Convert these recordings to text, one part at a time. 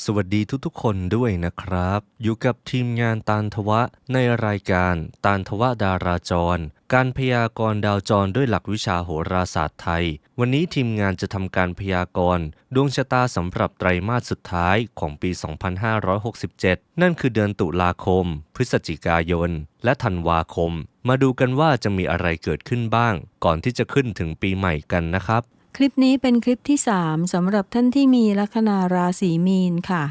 สวัสดีทุกๆคนด้วยนะครับ อยู่กับทีมงานตาลทวะในรายการตาลทวะดาราจร การพยากรณ์ดาวจรด้วยหลักวิชาโหราศาสตร์ไทย วันนี้ทีมงานจะทำการพยากรณ์ดวงชะตาสำหรับไตรมาสสุดท้ายของปี 2567 นั่นคือเดือนตุลาคม พฤศจิกายน และธันวาคม มาดูกันว่าจะมีอะไรเกิดขึ้นบ้าง ก่อนที่จะขึ้นถึงปีใหม่กันนะครับ คลิปนี้เป็นคลิปที่3สำหรับท่านที่มีลัคนาราศีมีนค่ะ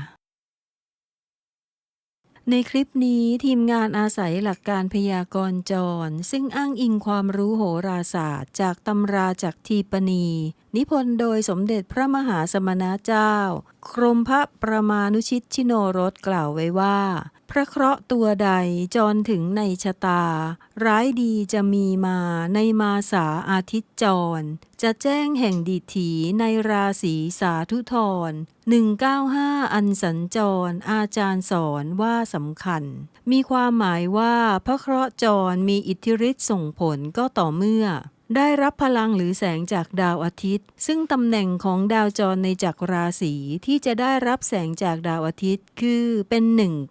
ในคลิปนี้ทีมงานอาศัยหลักการพยากรณ์จร ซึ่งอ้างอิงความรู้โหราศาสตร์ จากตำราจากทีปณี นิพนธ์โดยสมเด็จพระมหาสมณเจ้าครมพระประมานุชิตชิโนรสกล่าวไว้ว่า พระเคราะห์ตัวใดจรถึงในชะตา ร้ายดีจะมีมาในมาสาอาทิตย์จร จะแจ้งแห่งดิถีในราศีสาธุธร195 อันสัญจร อาจารย์สอนว่าสำคัญ มีความหมายว่าพระเคราะห์จรมีอิทธิฤทธิ์ส่งผลก็ต่อเมื่อ ได้รับพลังหรือแสงจากดาวอาทิตย์ ซึ่งตำแหน่งของดาวจรในจักรราศีที่จะได้รับแสงจากดาวอาทิตย์ คือเป็น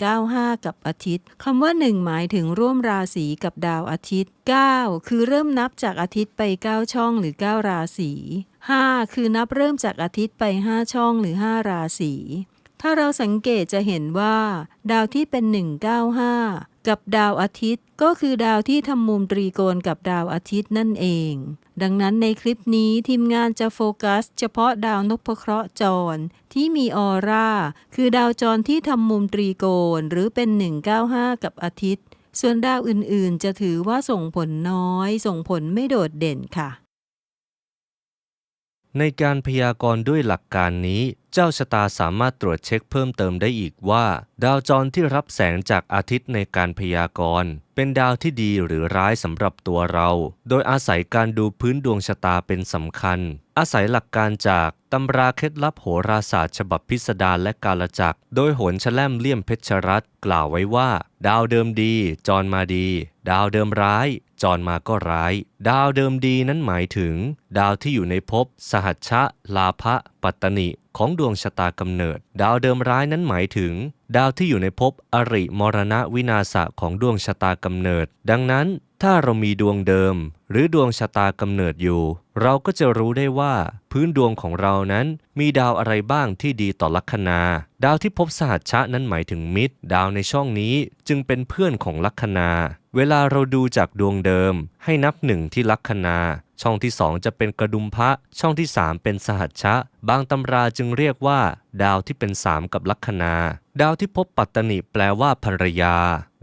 195 กับอาทิตย์คำว่า 1 หมายถึงร่วมราศีกับดาวอาทิตย์ 9 คือเริ่มนับจากอาทิตย์ไป 9 ช่องหรือ 9 ราศี5คือนับเริ่มจากอาทิตย์ไป 5 ช่องหรือ 5 ราศีถ้าเราสังเกตจะเห็นว่า ดาวที่เป็น 195 กับดาวอาทิตย์ ก็คือดาวที่ทำมุมตรีโกณกับดาวอาทิตย์นั่นเอง ดังนั้นในคลิปนี้ทีมงานจะโฟกัส เฉพาะดาวนพเคราะห์จร ที่มีออร่า คือดาวจรที่ทำมุมตรีโกณหรือเป็น 195 กับอาทิตย์ ส่วนดาวอื่นๆ จะถือว่าส่งผลน้อย ส่งผลไม่โดดเด่นค่ะ ในการพยากรณ์ด้วยหลักการนี้ เจ้าชะตาสามารถตรวจเช็คเพิ่มเติมได้อีกว่า ดาวจรที่รับแสงจากอาทิตย์ในการพยากรณ์เป็นดาวที่ดีหรือร้ายสำหรับตัวเรา โดยอาศัยการดูพื้นดวงชะตาเป็นสำคัญ อาศัยหลักการจากตำราเคล็ดลับโหราศาสตร์ ฉบับพิสดารและกาลจักร โดยโหนชแลมเลี่ยมเพชรรัตกล่าวไว้ว่า ดาวเดิมดี จรมาดี ดาวเดิมร้าย จรมาก็ร้าย ดาวเดิมดีนั้นหมายถึง ดาวที่อยู่ในภพสหัชชะ ลาภะปัตตนิของดวงชะตากำเนิด ดาวเดิมร้ายนั้นหมายถึง ดาวที่อยู่ในภพอริมรณะวินาศะของดวงชะตากำเนิด ดังนั้นถ้าเรามีดวงเดิม หรือดวงชะตากำเนิดอยู่ เราก็จะรู้ได้ว่า พื้นดวงของเรานั้นมีดาวอะไรบ้างที่ดีต่อลัคนา ดาวที่พบสหัชชะนั้นหมายถึงมิตร ดาวในช่องนี้จึงเป็นเพื่อนของลัคนา เวลาเราดูจากดวงเดิม ให้นับหนึ่งที่ลัคนา ช่องที่สองจะเป็นกระดุมพระช่องที่สามเป็นสหัชชะ บางตำราจึงเรียกว่า ดาวที่เป็นสามกับลัคนา ดาวที่พบปัตตนิแปลว่าภรรยา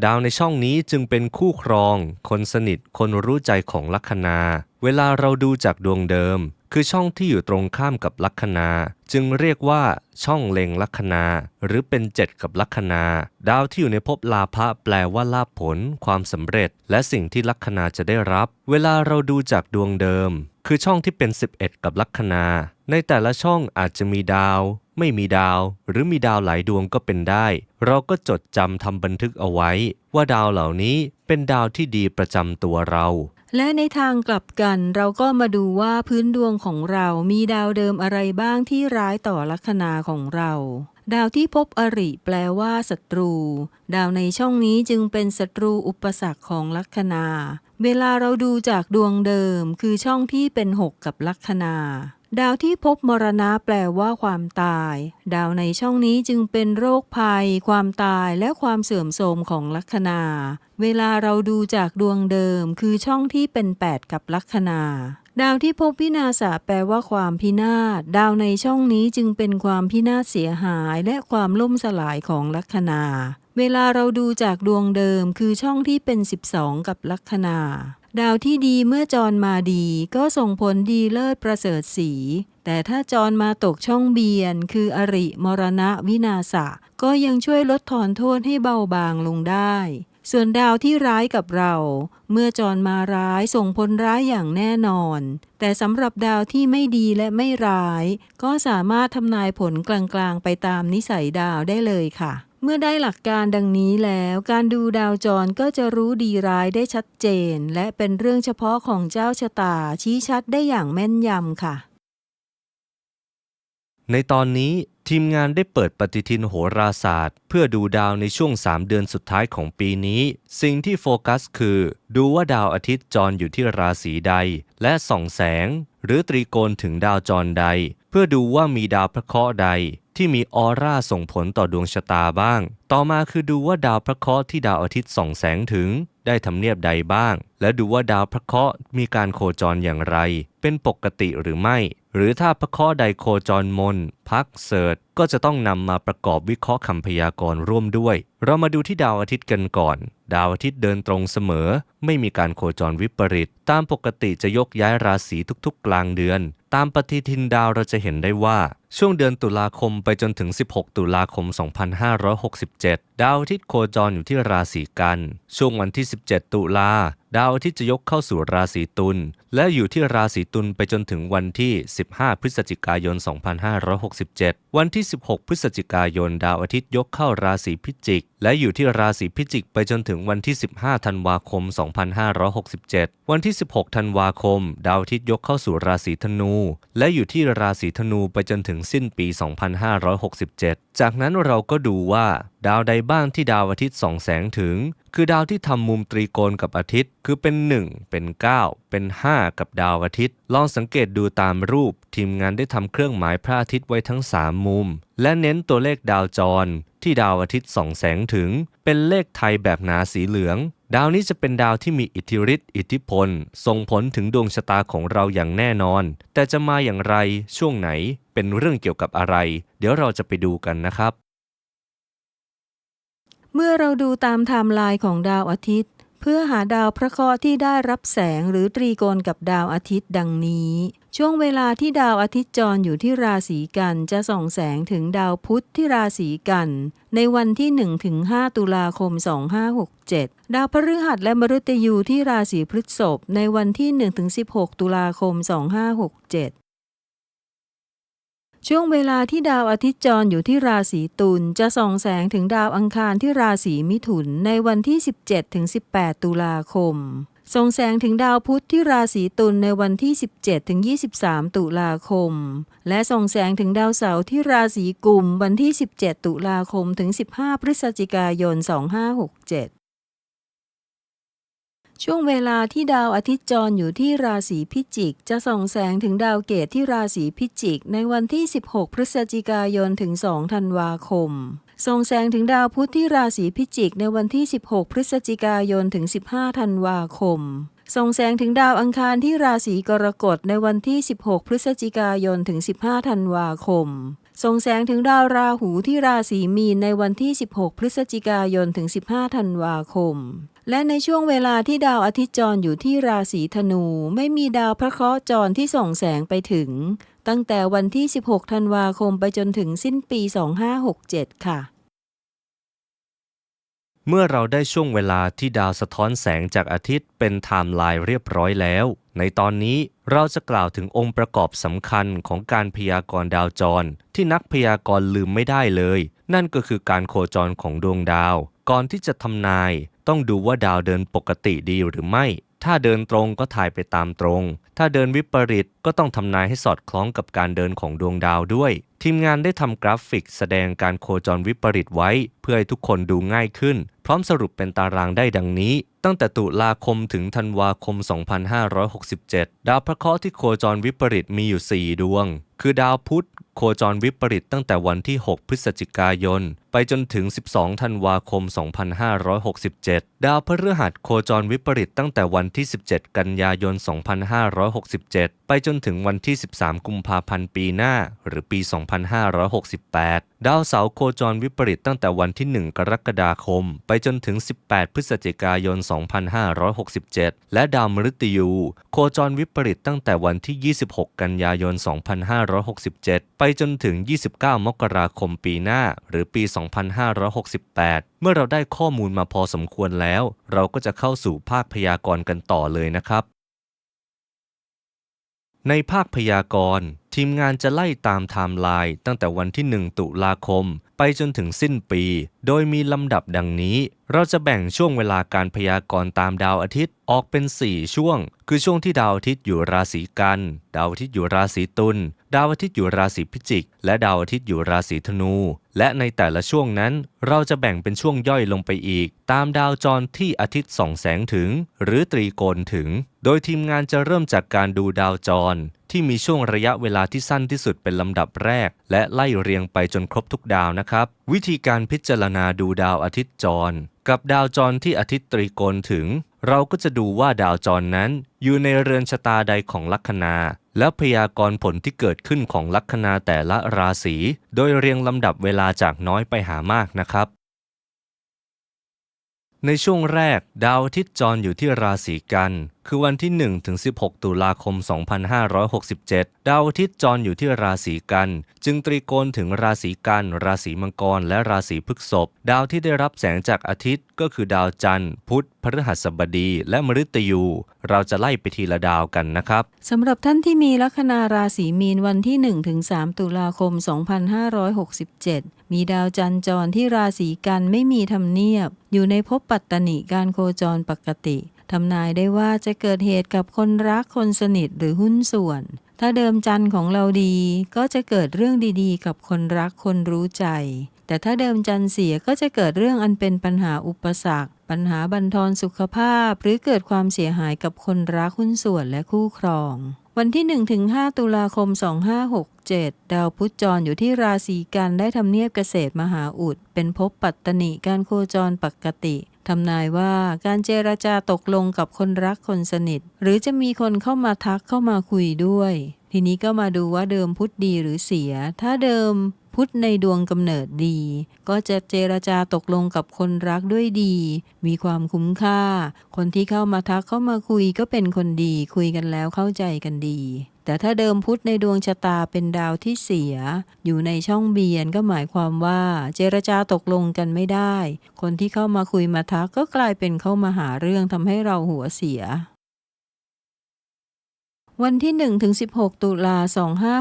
ดาวในช่องนี้จึงเป็นคู่ครอง คนสนิท คนรู้ใจของลัคนา เวลาเราดูจากดวงเดิม คือช่องที่อยู่ตรงข้ามกับลัคนา จึงเรียกว่าช่องเล็งลัคนา หรือเป็นเจ็ดกับลัคนา ดาวที่อยู่ในภพลาภะแปลว่าลาภผล ความสำเร็จ และสิ่งที่ลัคนาจะได้รับ เวลาเราดูจากดวงเดิม คือช่องที่เป็น 11 กับลัคนา ในแต่ละช่องอาจจะมีดาว ไม่มีดาว หรือมีดาวหลายดวงก็เป็นได้ เราก็จดจำทำบันทึกเอาไว้ ว่าดาวเหล่านี้เป็นดาวที่ดีประจำตัวเรา และในทางกลับกันเราก็มาดูว่าพื้นดวงของเรามีดาวเดิมอะไรบ้างที่ร้ายต่อลัคนาของเรา ดาวที่พบอริแปลว่าศัตรู ดาวในช่องนี้จึงเป็นศัตรูอุปสรรคของลัคนา เวลาเราดูจากดวงเดิมคือช่องที่เป็นหกกับลัคนา ดาวที่พบมรณะแปลว่าความตาย ดาวในช่องนี้จึงเป็นโรคภัย ความตายและความเสื่อมโทรมของลัคนา เวลาเราดูจากดวงเดิม คือช่องที่เป็น 8 กับลัคนา ดาวที่พบพินาศแปลว่าความพินาศ ดาวในช่องนี้จึงเป็นความพินาศเสียหายและความล่มสลายของลัคนา เวลาเราดูจากดวงเดิม คือช่องที่เป็น 12 กับลัคนา ดาวที่ดีเมื่อจรมาดีก็ส่งผลดีเลิศประเสริฐสี แต่ถ้าจรมาตกช่องเบียน คืออริมรณะวินาศะก็ยังช่วยลดทอนโทษให้เบาบางลงได้ ส่วนดาวที่ร้ายกับเรา เมื่อจรมาร้ายส่งผลร้ายอย่างแน่นอน แต่สำหรับดาวที่ไม่ดีและไม่ร้าย ก็สามารถทำนายผลกลางๆไปตามนิสัยดาวได้เลยค่ะ เมื่อได้หลักการดังนี้แล้วการดูดาวจรก็จะรู้ดีร้ายได้ชัดเจน และเป็นเรื่องเฉพาะของเจ้าชะตาชี้ชัดได้อย่างแม่นยำค่ะ ในตอนนี้ทีมงานได้เปิดปฏิทินโหราศาสตร์ เพื่อดูดาวในช่วง 3 เดือนสุดท้ายของปีนี้ สิ่งที่โฟกัสคือ ดูว่าดาวอาทิตย์จรอยู่ที่ราศีใด และส่องแสง หรือตรีโกณถึงดาวจรใด เพื่อดูว่ามีดาวพระเคราะห์ใด ที่มีออร่าส่งผลต่อดวงชะตาบ้าง ต่อมาคือดูว่าดาวพระเคราะห์ที่ดาวอาทิตย์ส่องแสงถึง ได้ทำเนียบใดบ้าง และดูว่าดาวพระเคราะห์มีการโคจรอย่างไร เป็นปกติหรือไม่ หรือถ้าพระเคราะห์ใดโคจรมน พักเสิร์ตก็จะต้องนำมาประกอบวิเคราะห์คำพยากรณ์ร่วมด้วย เรามาดูที่ดาวอาทิตย์กันก่อน ดาวอาทิตย์เดินตรงเสมอ ไม่มีการโคจรวิปริต ตามปกติจะยกย้ายราศีทุกๆ กลางเดือน ตามปฏิทินดาวเราจะเห็นได้ว่าช่วงเดือนตุลาคมไปจนถึง 16 ตุลาคม 2567 ดาวอาทิตย์โคจรอยู่ที่ราศีกัน ช่วงวันที่ 17 ตุลา ดาวอาทิตย์จะยกเข้าสู่ราศีตุล และอยู่ที่ราศีตุลไปจนถึงวันที่ 15 พฤศจิกายน 2567 วันที่ 16 พฤศจิกายน ดาวอาทิตย์ยกเข้าราศีพิจิก และอยู่ที่ราศีพิจิกไปจนถึงวันที่ 15 ธันวาคม 2567 วันที่ 16 ธันวาคม ดาวอาทิตย์ยกเข้าสู่ราศีธนู และอยู่ที่ราศีธนูไปจนถึงสิ้นปี 2567 จากนั้นเราก็ดูว่า ดาวใดบ้างที่ดาวอาทิตย์ส่องแสงถึง คือดาวที่ทำมุมตรีโกณกับอาทิตย์ คือเป็น 1 เป็น 9 เป็น 5 กับดาวอาทิตย์ ลองสังเกตดูตามรูป ทีมงานได้ทำเครื่องหมายพระอาทิตย์ไว้ทั้ง 3 มุม และเน้นตัวเลขดาวจร ที่ดาวอาทิตย์ส่องแสงถึง เป็นเลขไทยแบบหนาสีเหลืองดาวนี้จะเป็นดาวที่มีอิทธิฤทธิ์อิทธิพล ส่งผลถึงดวงชะตาของเราอย่างแน่นอน แต่จะมาอย่างไรช่วงไหน เป็นเรื่องเกี่ยวกับอะไร เดี๋ยวเราจะไปดูกันนะครับ เมื่อเราดูตามไทม์ไลน์ของดาวอาทิตย์ เพื่อหาดาวพระเคราะห์ที่ได้รับแสงหรือตรีโกณกับดาวอาทิตย์ดังนี้ ช่วงเวลาที่ดาวอาทิตย์จรอยู่ที่ราศีกันจะส่องแสงถึงดาวพุธที่ราศีกัน ในวันที่ 1-5 ตุลาคม 2567 ดาวพฤหัสและมฤตยูที่ราศีพฤษภในวันที่ 1-16 ตุลาคม 2567 ช่วงเวลาที่ดาวอาทิตย์จรอยู่ที่ราศีตุลจะส่องแสงถึงดาวอังคารที่ราศีมิถุนในวันที่ 17-18 ตุลาคม ส่องแสงถึงดาวพุธที่ราศีตุลในวันที่ 17-23 ตุลาคม และส่องแสงถึงดาวเสาร์ที่ราศีกุมวันที่ 17 ตุลาคมถึง 15 พฤศจิกายน 2567 ช่วงเวลาที่ดาวอาทิตย์จรอยู่ที่ราศีพิจิก จะส่องแสงถึงดาวเกตที่ราศีพิจิก ในวันที่ 16 พฤศจิกายนถึง 2 ธันวาคม ส่องแสงถึงดาวพุธที่ราศีพิจิก ในวันที่ 16 พฤศจิกายนถึง 15 ธันวาคม ส่องแสงถึงดาวอังคารที่ราศีกรกฎในวันที่ 16 พฤศจิกายนถึง 15 ธันวาคมส่องแสงถึงดาวราหูที่ราศีมีนในวันที่ 16 พฤศจิกายนถึง 15 ธันวาคม และในช่วงเวลาที่ดาวอาทิตย์จรอยู่ที่ราศีธนู ไม่มีดาวพระเคราะห์จรที่ส่องแสงไปถึง ตั้งแต่วันที่ 16 ธันวาคมไปจนถึงสิ้นปี 2567 ค่ะ เมื่อเราได้ช่วงเวลาที่ดาวสะท้อนแสงจากอาทิตย์เป็นไทม์ไลน์เรียบร้อยแล้ว ในตอนนี้เราจะกล่าวถึงองค์ประกอบสำคัญของการพยากรณ์ดาวจร ที่นักพยากรณ์ลืมไม่ได้เลย นั่นก็คือการโคจรของดวงดาว ก่อนที่จะทำนาย ต้องดูว่าดาวเดินปกติดีหรือไม่ ถ้าเดินตรงก็ถ่ายไปตามตรง ถ้าเดินวิปริตก็ต้องทำนายให้สอดคล้องกับการเดินของดวงดาวด้วย ทีมงานได้ทำกราฟิกแสดงการโคจรวิปริตไว้ เพื่อให้ทุกคนดูง่ายขึ้น พร้อมสรุปเป็นตารางได้ดังนี้ ตั้งแต่ตุลาคมถึงธันวาคม 2567 ดาวพระเคราะห์ที่โคจรวิปริตมีอยู่ 4 ดวง คือดาวพุธ โคจรวิปริตตั้งแต่วันที่ 6 พฤศจิกายน ไปจนถึง 12 ธันวาคม 2567 ดาวพฤหัสโคจรวิปริตตั้งแต่วันที่ 17 กันยายน 2567 ไปจนถึงวันที่ 13 กุมภาพันธ์ปีหน้า หรือปี 2568 ดาวเสาร์โคจรวิปริตตั้งแต่วันที่ 1 กรกฎาคม ไปจนถึง 18 พฤศจิกายน 2567 และดาวมฤตยู โคจรวิปริตตั้งแต่วันที่ 26 กันยายน 2567 ไปจนถึง 29 มกราคมปีหน้า หรือปี 2568 เมื่อเราได้ข้อมูลมาพอสมควรแล้ว เราก็จะเข้าสู่ภาคพยากรณ์กันต่อเลยนะครับ ในภาคพยากรณ์ทีมงานจะไล่ตามไทม์ไลน์ตั้งแต่วันที่ 1 ตุลาคม ไปจนถึงสิ้นปี โดยมีลำดับดังนี้ เราจะแบ่งช่วงเวลาการพยากรณ์ตามดาวอาทิตย์ออกเป็น 4 ช่วง คือช่วงที่ดาวอาทิตย์อยู่ราศีกัน ดาวอาทิตย์อยู่ราศีตุล ดาวอาทิตย์อยู่ราศีพิจิก และดาวอาทิตย์อยู่ราศีธนู และในแต่ละช่วงนั้น เราจะแบ่งเป็นช่วงย่อยลงไปอีก ตามดาวจรที่อาทิตย์ส่องแสงถึง หรือตรีโกณถึง โดยทีมงานจะเริ่มจากการดูดาวจร ที่มีช่วงระยะเวลาที่สั้นที่สุดเป็นลำดับแรก และไล่เรียงไปจนครบทุกดาวนะครับ วิธีการพิจารณาดูดาวอาทิตย์จร กับดาวจรที่อาทิตย์ตรีโกณถึงเราก็จะดูว่าดาวจรนั้นอยู่ในเรือนชะตาใดของลัคนา และพยากรณ์ผลที่เกิดขึ้นของลัคนาแต่ละราศี โดยเรียงลำดับเวลาจากน้อยไปหามากนะครับ ในช่วงแรก ดาวอาทิตย์จรอยู่ที่ราศีกัน คือวันที่ 1 ถึง 16 ตุลาคม 2567 ดาวอาทิตย์จรอยู่ที่ราศีกัน จึงตรีโกณถึงราศีกัน ราศีมังกร และราศีพฤษภ ดาวที่ได้รับแสงจากอาทิตย์ก็คือดาวจันทร์ พุธ พฤหัสบดี และมฤตยู เราจะไล่ไปทีละดาวกันนะครับ สำหรับท่านที่มีลัคนาราศีมีนวันที่ 1-3 ตุลาคม 2567 มีดาวจันทร์จรที่ราศีกันไม่มีทำเนียบ อยู่ในภพปัตตนิการโคจรปกติ ทำนายได้ว่าจะเกิดเหตุกับคนรักคนสนิทหรือหุ้นส่วน ถ้าเดิมจันทร์ของเราดีก็จะเกิดเรื่องดีๆ กับคนรักคนรู้ใจ แต่ถ้าเดิมจันทร์เสียก็จะเกิดเรื่องอันเป็นปัญหาอุปสรรค ปัญหาบันทอนสุขภาพ หรือเกิดความเสียหายกับคนรักหุ้นส่วนและคู่ครอง วันที่ 1-5 ตุลาคม 2567 ดาวพุธจรอยู่ที่ราศีกันได้ทำเนียบเกษตรมหาอุด เป็นภพปัตตนิการโคจรปกติทำนายว่าการเจรจาตกลงกับคนรักคนสนิท หรือจะมีคนเข้ามาทักเข้ามาคุยด้วย ทีนี้ก็มาดูว่าเดิมพุทธดีหรือเสีย ถ้าเดิม พุธในดวงกำเนิดดี ก็จะเจรจาตกลงกับคนรักด้วยดี มีความคุ้มค่า คนที่เข้ามาทักเข้ามาคุยก็เป็นคนดี คุยกันแล้วเข้าใจกันดี แต่ถ้าเดิมพุธในดวงชะตาเป็นดาวที่เสีย อยู่ในช่องเบียนก็หมายความว่าเจรจาตกลงกันไม่ได้ คนที่เข้ามาคุยมาทักก็กลายเป็นเข้ามาหาเรื่องทำให้เราหัวเสีย วันที่ 1 ถึง 16 ตุลา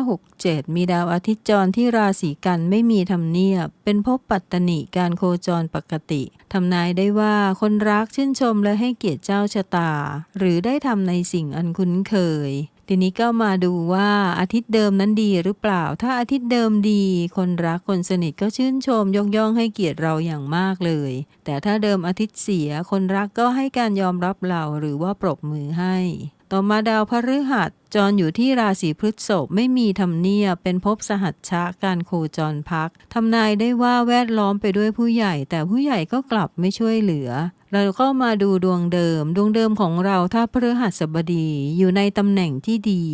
2567 มีดาวอาทิตย์จรที่ราศีกันไม่มีทำเนียบ เป็นภพปัตตนิการโคจรปกติ ทำนายได้ว่าคนรักชื่นชมและให้เกียรติเจ้าชะตา หรือได้ทำในสิ่งอันคุ้นเคย ทีนี้ก็มาดูว่าอาทิตย์เดิมนั้นดีหรือเปล่า ถ้าอาทิตย์เดิมดี คนรักคนสนิทก็ชื่นชมยกย่องให้เกียรติเราอย่างมากเลย แต่ถ้าเดิมอาทิตย์เสีย คนรักก็ให้การยอมรับเราหรือว่าปรบมือให้ ต่อมาดาวพฤหัสจรอยู่ที่ราศีพฤษภไม่มีทำเนียบเป็นภพสหัชชะการโคจรพักทำนายได้ว่าแวดล้อมไปด้วยผู้ใหญ่ แต่ผู้ใหญ่ก็กลับไม่ช่วยเหลือ เราก็มาดูดวงเดิม ดวงเดิมของเราถ้าพฤหัสบดีอยู่ในตำแหน่งที่ดี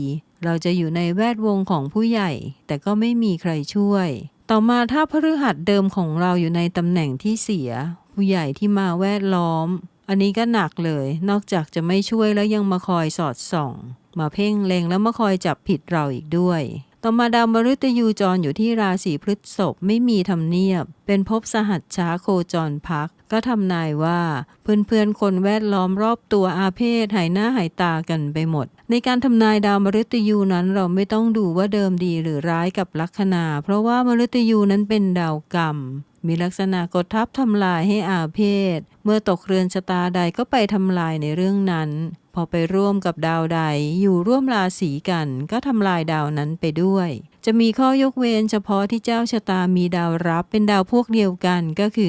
เราจะอยู่ในแวดวงของผู้ใหญ่ แต่ก็ไม่มีใครช่วย ต่อมาถ้าพฤหัสเดิมของเราอยู่ในตำแหน่งที่เสีย ผู้ใหญ่ที่มาแวดล้อม อันนี้ก็หนักเลย นอกจากจะไม่ช่วยแล้วยังมาคอยสอดส่อง มาเพ่งเล็งแล้วมาคอยจับผิดเราอีกด้วย ต่อมาดาวมฤตยูจรอยู่ที่ราศีพฤษภไม่มีทำเนียบ เป็นภพสหัชช้าโคจรพัก ก็ทำนายว่า เพื่อนๆคนแวดล้อมรอบตัวอาเพศหายหน้าหายตากันไปหมด ในการทำนายดาวมฤตยูนั้นเราไม่ต้องดูว่าเดิมดีหรือร้ายกับลัคนา เพราะว่ามฤตยูนั้นเป็นดาวกรรม มีลักษณะกดทับทำลายให้อาเพศ เมื่อตกเรือนชะตาใดก็ไปทำลายในเรื่องนั้น พอไปร่วมกับดาวใดอยู่ร่วมราศีกันก็ทำลายดาวนั้นไปด้วย จะมีข้อยกเว้นเฉพาะที่เจ้าชะตามีดาวรับเป็นดาวพวกเดียวกันก็คือ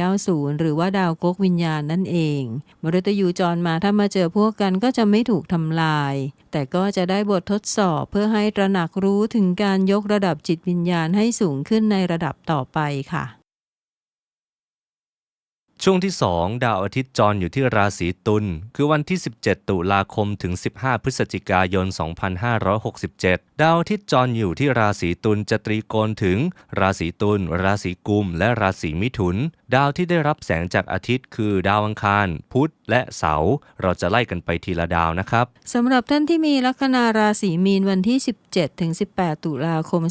5890 หรือว่าดาวก๊กวิญญาณนั่นเองมฤตยูจรมาถ้ามาเจอพวกกันก็จะไม่ถูกทำลาย แต่ก็จะได้บททดสอบเพื่อให้ตระหนักรู้ถึงการยกระดับจิตวิญญาณให้สูงขึ้นในระดับต่อไปค่ะ ช่วงที่ 2 ดาวอาทิตย์จรอยู่ที่ราศีตุลคือวันที่ 17 ตุลาคมถึง 15 พฤศจิกายน 2567 ดาวอาทิตย์จรอยู่ที่ราศีตุลจะตรีโกณถึง ราศีตุลราศีกุม และราศีมิถุนดาวที่ได้รับแสงจากอาทิตย์คือดาวอังคาร พุธและเสาร์เราจะไล่กันไปทีละดาวนะครับสำหรับท่านที่มีลัคนาราศีมีนวันที่ 17ถึง18 ตุลาคม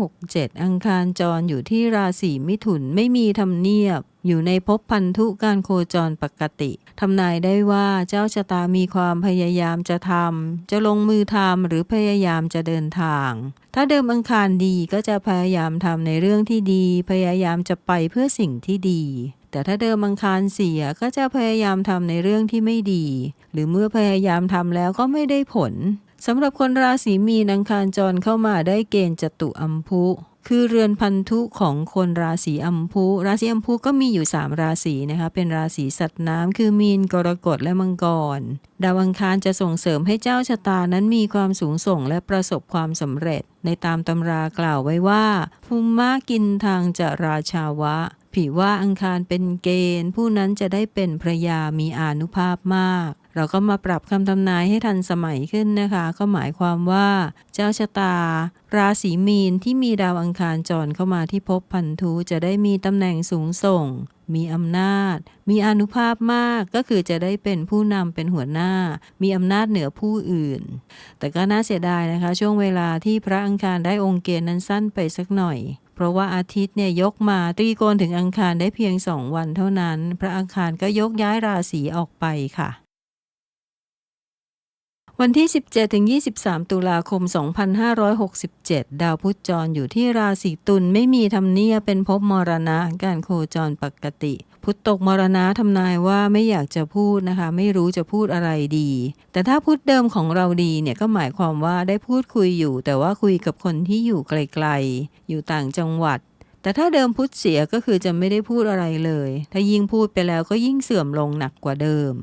2567 อังคารจรอยู่ที่ราศีมิถุนไม่มีทำเนียบ อยู่ในภพพันธุการโคจรปกติ ทำนายได้ว่าเจ้าชะตามีความพยายามจะทำจะลงมือทำหรือพยายามจะเดินทาง ถ้าเดิมอังคารดีก็จะพยายามทำในเรื่องที่ดี พยายามจะไปเพื่อสิ่งที่ดี แต่ถ้าเดิมอังคารเสียก็จะพยายามทำในเรื่องที่ไม่ดี หรือเมื่อพยายามทำแล้วก็ไม่ได้ผลสำหรับคนราศีมีนอังคารจรเข้ามาได้เกณฑ์จตุอัมพุ คือเรือนพันธุของคนราศีอัมพุราศีอัมพุก็มีอยู่ 3 ราศีนะคะ เป็นราศีสัตว์น้ำคือมีนกรกฎและมังกร ดาวอังคารจะส่งเสริมให้เจ้าชะตานั้นมีความสูงส่งและประสบความสำเร็จ ในตามตำรากล่าวไว้ว่าภูมิมากินทางจะราชาวะ ผีว่าอังคารเป็นเกณฑ์ ผู้นั้นจะได้เป็นพระยามีอานุภาพมาก เราก็มาปรับคำทำนายให้ทันสมัยขึ้นนะคะ ก็หมายความว่า เจ้าชะตา ราศีมีนที่มีดาวอังคารจรเข้ามาที่ภพพันธุจะได้มีตำแหน่งสูงส่ง มีอำนาจ มีอนุภาพมากก็คือจะได้เป็นผู้นำเป็นหัวหน้า มีอำนาจเหนือผู้อื่น แต่ก็น่าเสียดายนะคะ ช่วงเวลาที่พระอังคารได้องค์เกณฑ์นั้นสั้นไปสักหน่อยเพราะว่าอาทิตย์เนี่ยยกมาตรีโกณถึงอังคารได้เพียงสองวันเท่านั้น พระอังคารก็ยกย้ายราศีออกไปค่ะ วันที่ 17ถึง23 ตุลาคม 2567 ดาวพุธจรอยู่ที่ราศีตุลไม่มีธรรมเนียบเป็นภพมรณะ การโคจรปกติ พุธตกมรณะทำนายว่าไม่อยากจะพูดนะคะ ไม่รู้จะพูดอะไรดี แต่ถ้าพุธเดิมของเราดีเนี่ยก็หมายความว่าได้พูดคุยอยู่ แต่ว่าคุยกับคนที่อยู่ไกลๆ อยู่ต่างจังหวัดแต่ถ้าเดิมพุธเสียก็คือจะไม่ได้พูดอะไรเลย ถ้ายิ่งพูดไปแล้วก็ยิ่งเสื่อมลงหนักกว่าเดิม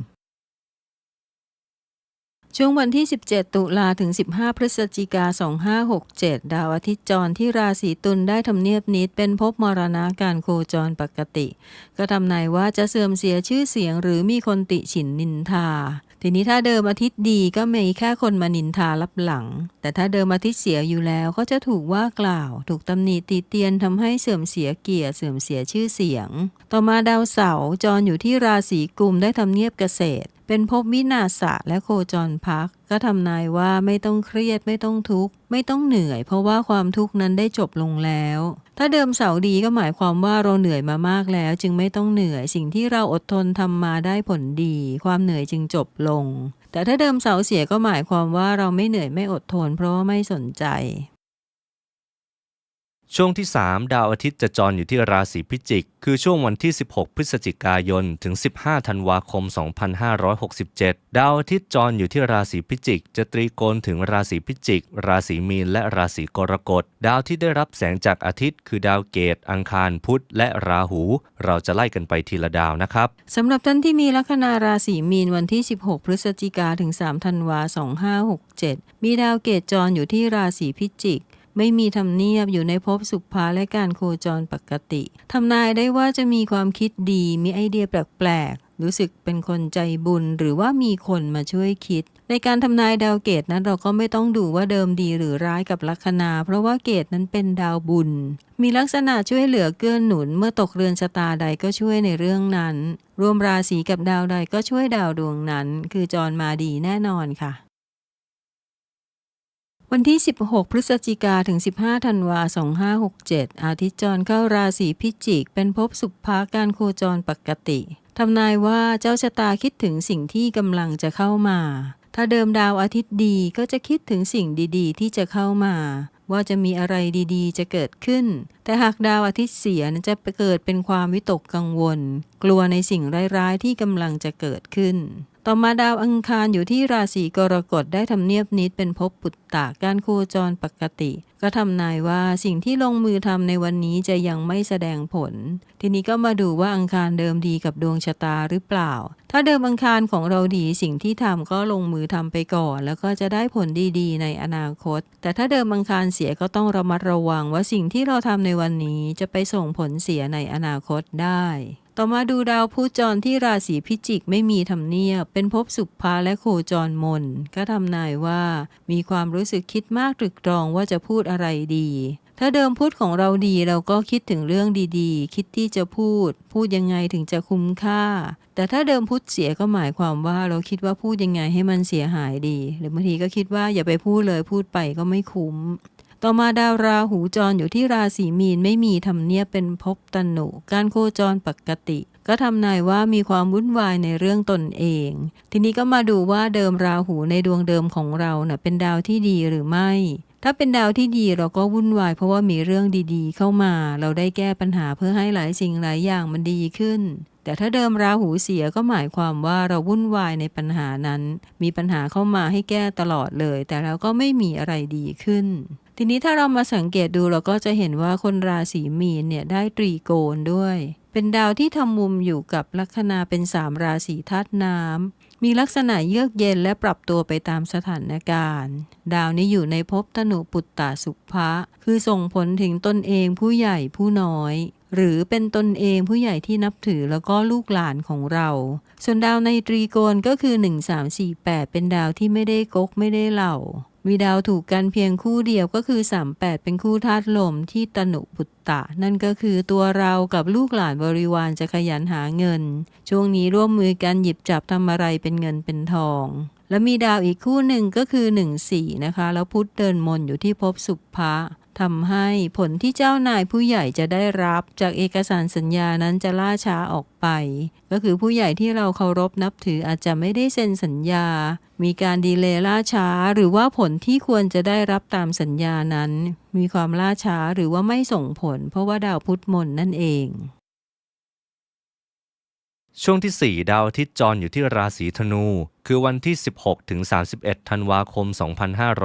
ช่วงวันที่ 17 ตุลาถึง 15 พฤศจิกา 2567 ดาวอาทิตย์จรที่ราศีตุลได้ทำเนียบนิดเป็นภพมรณะการโคจรปกติ ก็ทำนายว่าจะเสื่อมเสียชื่อเสียงหรือมีคนติฉินนินทา ทีนี้ถ้าเดิมอาทิตย์ดีก็มีแค่คนมานินทารับหลัง แต่ถ้าเดิมอาทิตย์เสียอยู่แล้วก็จะถูกว่ากล่าว ถูกตำหนิติเตียนทำให้เสื่อมเสียเกียรติเสื่อมเสียชื่อเสียง ต่อมาดาวเสาร์จรอยู่ที่ราศีกุมได้ทำเนียบเกษตร เป็นภพวินาศะและโคจรพัก ก็ทำนายว่าไม่ต้องเครียดไม่ต้องทุกข์ ไม่ต้องเหนื่อย เพราะว่าความทุกข์นั้นได้จบลงแล้ว ถ้าเดิมเสาดีก็หมายความว่าเราเหนื่อยมามากแล้ว จึงไม่ต้องเหนื่อยสิ่งที่เราอดทนทำมาได้ผลดี ความเหนื่อยจึงจบลง แต่ถ้าเดิมเสาเสียก็หมายความว่าเราไม่เหนื่อยไม่อดทน เพราะว่าไม่สนใจ ช่วงที่ 3 ดาวอาทิตย์จะจรอยู่ที่ราศีพิจิก คือช่วงวันที่ 16 พฤศจิกายน ถึง 15 ธันวาคม 2567 ดาวอาทิตย์จรอยู่ที่ราศีพิจิก จะตรีโกณถึงราศีพิจิก ราศีมีน และราศีกรกฎ ดาวที่ได้รับแสงจากอาทิตย์ คือดาวเกต อังคาร พุธ และราหู เราจะไล่กันไปทีละดาวนะครับสำหรับท่านที่มีลัคนาราศีมีนวันที่ 16 พฤศจิกาถึง 3 ธันวา 2567 มีดาวเกตจรอยู่ที่ราศีพิจิก ไม่มีธรรมเนียบอยู่ในภพสุภาและการโคจรปกติทำนายได้ว่าจะมีความคิดดีมีไอเดียแปลกๆรู้สึกเป็นคนใจบุญหรือว่ามีคนมาช่วยคิด ในการทำนายดาวเกตนั้นเราก็ไม่ต้องดูว่าเดิมดีหรือร้ายกับลัคนา เพราะว่าเกตนั้นเป็นดาวบุญ มีลักษณะช่วยเหลือเกื้อหนุน เมื่อตกเรือนชะตาใดก็ช่วยในเรื่องนั้น รวมราศีกับดาวใดก็ช่วยดาวดวงนั้น คือจรมาดีแน่นอนค่ะ วันที่ 16 พฤศจิกาถึง 15 ธันวา 2567 อาทิตย์จรเข้าราศีพิจิก เป็นภพสุภาการโคจรปกติ ทำนายว่าเจ้าชะตาคิดถึงสิ่งที่กำลังจะเข้ามา ถ้าเดิมดาวอาทิตย์ดีก็จะคิดถึงสิ่งดีๆ ที่จะเข้ามา ว่าจะมีอะไรดีๆ จะเกิดขึ้น แต่หากดาวอาทิตย์เสียจะเกิดเป็นความวิตกกังวล กลัวในสิ่งร้ายๆ ที่กำลังจะเกิดขึ้น ต่อมาดาวอังคารอยู่ที่ราศีกรกฎได้ทำเนียบนิดเป็นภพปุตตะการโคจรปกติ ก็ทำนายว่าสิ่งที่ลงมือทำในวันนี้จะยังไม่แสดงผล ทีนี้ก็มาดูว่าอังคารเดิมดีกับดวงชะตาหรือเปล่า ถ้าเดิมอังคารของเราดีสิ่งที่ทำก็ลงมือทำไปก่อน แล้วก็จะได้ผลดีๆ ในอนาคต แต่ถ้าเดิมอังคารเสียก็ต้องระมัดระวังว่าสิ่งที่เราทำในวันนี้จะไปส่งผลเสียในอนาคตได้ ต่อมาดูดาวพุธจรที่ราศีพิจิกไม่มีทำเนียบ เป็นภพสุภาและโคจรมน ก็ทำนายว่า มีความรู้สึกคิดมากตรึกตรองว่าจะพูดอะไรดี ถ้าเดิมพุธของเราดีเราก็คิดถึงเรื่องดีๆ คิดที่จะพูด พูดยังไงถึงจะคุ้มค่า แต่ถ้าเดิมพุธเสียก็หมายความว่าเราคิดว่าพูดยังไงให้มันเสียหายดี หรือบางทีก็คิดว่าอย่าไปพูดเลยพูดไปก็ไม่คุ้ม ต่อมาดาวราหูจรอยู่ที่ราศีมีนไม่มีทำเนียบเป็นภพตนุการโคจรปกติ ก็ทำนายว่ามีความวุ่นวายในเรื่องตนเอง ทีนี้ก็มาดูว่าเดิมราหูในดวงเดิมของเราเน่ะเป็นดาวที่ดีหรือไม่ถ้าเป็นดาวที่ดีเราก็วุ่นวาย เพราะว่ามีเรื่องดีๆ เข้ามา เราได้แก้ปัญหาเพื่อให้หลายสิ่งหลายอย่างมันดีขึ้น แต่ถ้าเดิมราหูเสียก็หมายความว่าเราวุ่นวายในปัญหานั้น มีปัญหาเข้ามาให้แก้ตลอดเลย แต่เราก็ไม่มีอะไรดีขึ้น ทีนี้ถ้าเรามาสังเกตดูเราก็จะเห็นว่าคนราศีมีนเนี่ยได้ตรีโกณด้วย เป็นดาวที่ทำมุมอยู่กับลัคนาเป็นสามราศีธาตุน้ำมีลักษณะเยือกเย็นและปรับตัวไปตามสถานการณ์ ดาวนี้อยู่ในภพธนุปุตตะสุภะคือส่งผลถึงตนเองผู้ใหญ่ผู้น้อยหรือเป็นตนเองผู้ใหญ่ที่นับถือแล้วก็ลูกหลานของเรา ส่วนดาวในตรีโกณก็คือ 1348 เป็นดาวที่ไม่ได้กกไม่ได้เหล่า มีดาวถูกกันเพียงคู่เดียวก็คือ 38 เป็นคู่ธาตุลมที่ตนุปุตตะ นั่นก็คือตัวเรากับลูกหลานบริวารจะขยันหาเงิน ช่วงนี้ร่วมมือกันหยิบจับทำอะไรเป็นเงินเป็นทอง และมีดาวอีกคู่หนึ่งก็คือ14นะคะ แล้วพุธเดินมนอยู่ที่ภพสุภะ ทำให้ผลที่เจ้านายผู้ใหญ่จะได้รับจากเอกสารสัญญานั้นจะล่าช้าออกไป ก็คือผู้ใหญ่ที่เราเคารพนับถืออาจจะไม่ได้เซ็นสัญญา มีการดีเลย์ล่าช้า หรือว่าผลที่ควรจะได้รับตามสัญญานั้น มีความล่าช้าหรือว่าไม่ส่งผล เพราะว่าดาวพุธมนนั่นเอง ช่วงที่ 4 ดาวอาทิตย์จรอยู่ที่ราศีธนู คือวันที่ 16 ถึง 31 ธันวาคม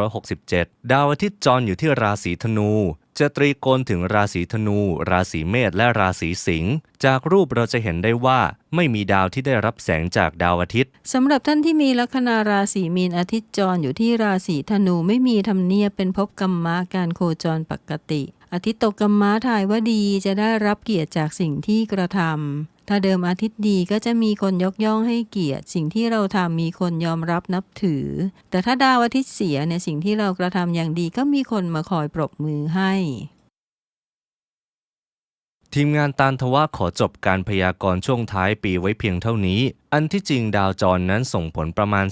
2567 ดาวอาทิตย์จรอยู่ที่ราศีธนู จะตรีโกณถึงราศีธนู ราศีเมษและราศีสิงห์จากรูปเราจะเห็นได้ว่าไม่มีดาวที่ได้รับแสงจากดาวอาทิตย์สำหรับท่านที่มีลัคนาราศีมีนอาทิตย์จรอยู่ที่ราศีธนูไม่มีทำเนียบเป็นภพกรรมะการโคจรปกติอาทิตย์ตกกรรมะถ่ายว่าดีจะได้รับเกียรติจากสิ่งที่กระทำ ถ้าเดิมอาทิตย์ดีก็จะมีคนยกย่องให้เกียรติ สิ่งที่เราทำมีคนยอมรับนับถือ แต่ถ้าดาวอาทิตย์เสียเนี่ยสิ่งที่เรากระทำอย่างดีก็มีคนมาคอยปรบมือให้ ทีมงานตานทว่าขอจบการพยากรณ์ช่วงท้ายปีไว้เพียงเท่านี้ อันที่จริงดาวจรนั้นส่งผลประมาณ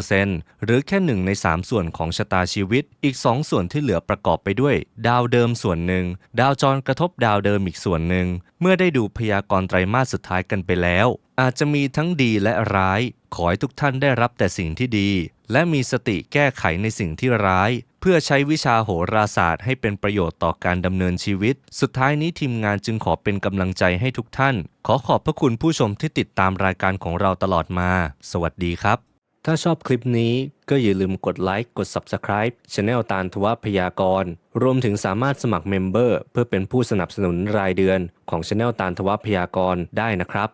30%หรือแค่หนึ่งใน 3 ส่วนของชะตาชีวิต อีก 2 ส่วนที่เหลือประกอบไปด้วย ดาวเดิมส่วนหนึ่ง ดาวจรกระทบดาวเดิมอีกส่วนหนึ่ง เมื่อได้ดูพยากรณ์ไตรมาสสุดท้ายกันไปแล้ว อาจจะมีทั้งดีและร้าย ขอให้ทุกท่านได้รับแต่สิ่งที่ดี และมีสติแก้ไขในสิ่งที่ร้าย พื่อใช้วิชาโหราศาสตร์ให้เป็นประโยชน์ต่อการดำเนินชีวิต สุดท้ายนี้ทีมงานจึงขอเป็นกำลังใจให้ทุกท่าน ขอขอบพระคุณผู้ชมที่ติดตามรายการของเราตลอดมา สวัสดีครับ ถ้าชอบคลิปนี้ก็อย่าลืมกดไลค์กด Subscribe c h anel ตาลทวพยากร รวมถึงสามารถสมัครเมมเบอร์เพื่อเป็นผู้สนับสนุนรายเดือนของ c h anel ตาลทวพยากรได้นะครับ